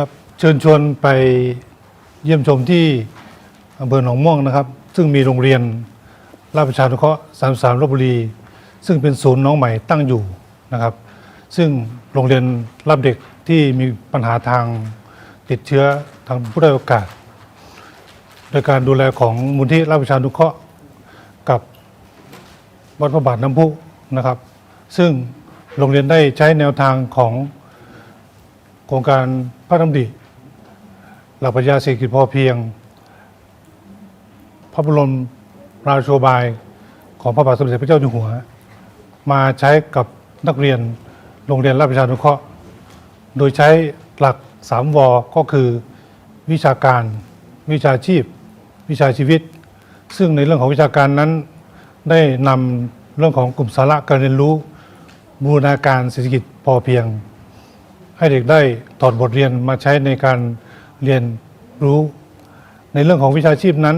ครับเชิญชวนไปเยี่ยมชมที่อำเภอหนองม่วงนะครับ ซึ่งมีโรงเรียนราชประชานุเคราะห์33ลบบุรี ซึ่งเป็นศูนย์น้องใหม่ตั้งอยู่นะครับ ซึ่งโรงเรียนรับเด็กที่มีปัญหาทางติดเชื้อทางผู้ได้อยโอกาส โดยการดูแลของมูลที่ราชประชานุเคราะห์กับวัดพระบาทน้ำพุนะครับ ซึ่งโรงเรียนได้ใช้แนวทางของ โครงการพระดำริหลักปรัชญาเศรษฐกิจพอเพียง พระบรมราโชบายของพระบาทสมเด็จพระเจ้าอยู่หัว มาใช้กับนักเรียนโรงเรียนราชประชานุเคราะห์ โดยใช้หลัก 3 ว ก็คือวิชาการ วิชาชีพ วิชาชีวิต ซึ่งในเรื่องของวิชาการนั้นได้นำเรื่องของกลุ่มสาระการเรียนรู้บูรณาการเศรษฐกิจพอเพียง ให้เด็กได้ถอดบทเรียนมาใช้ในการเรียนรู้ ในเรื่องของวิชาชีพนั้น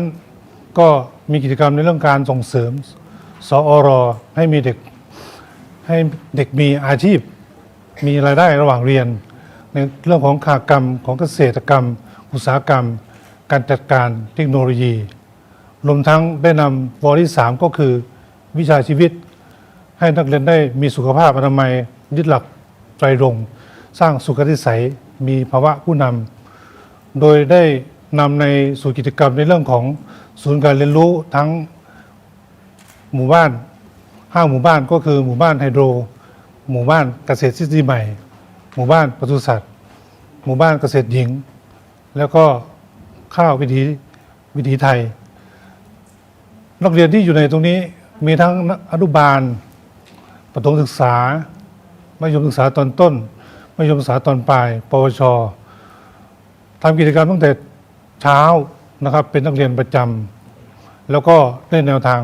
ก็มีกิจกรรมในเรื่องการส่งเสริมสอรอให้มีเด็กให้เด็กมีอาชีพ มีรายได้ระหว่างเรียน ในเรื่องของขากรรมของเกษตรกรรม อุตสาหกรรม การจัดการเทคโนโลยี รวมทั้งได้นำวอที่3ก็คือวิชาชีวิต ให้นักเรียนได้มีสุขภาพอนามัยยึดหลักไตรง สร้างสุขทิสัยมีภาวะผู้นำโดยได้นำในสู่กิจกรรมในเรื่องของศูนย์การเรียนรู้ทั้งหมู่บ้านห้าหมู่บ้านก็คือหมู่บ้านไฮโดร หมู่บ้านเกษตรทฤษฎีใหม่ หมู่บ้านปศุสัตว์ หมู่บ้านเกษตรหญิง แล้วก็ข้าววิถีวิถีไทย นักเรียนที่อยู่ในตรงนี้มีทั้งอนุบาลประถมศึกษามัธยมศึกษาตอนต้น มัธยมศึกษาตอนปลาย ปวชทำกิจกรรมตั้งแต่เช้านะครับ เป็นนักเรียนประจำแล้วก็ได้แนวทาง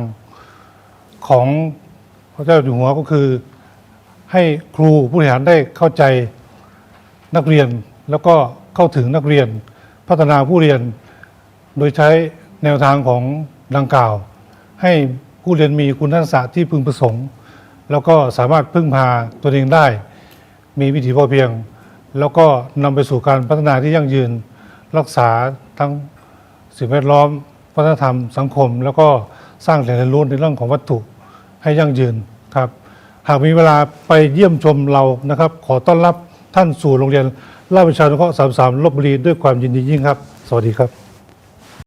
ของพระเจ้าอยู่หัวก็คือ ให้ครูผู้บริหารได้เข้าใจนักเรียน แล้วก็เข้าถึงนักเรียน พัฒนาผู้เรียน โดยใช้แนวทางของดังกล่าว ให้ผู้เรียนมีคุณทักษะที่พึงประสงค์ แล้วก็สามารถพึ่งพาตัวเองได้ มีวิถีพอเพียง แล้วก็นำไปสู่การพัฒนาที่ยั่งยืน รักษาทั้งสิ่งแวดล้อมวัฒนธรรมสังคม แล้วก็สร้างแหล่งเรียนรู้ในเรื่องของวัตถุให้ยั่งยืนครับ หากมีเวลาไปเยี่ยมชมเรานะครับ ขอต้อนรับท่านสู่โรงเรียนราชประชานุเคราะห์33ลบบุรีด้วยความยินดียิ่งครับ สวัสดีครับ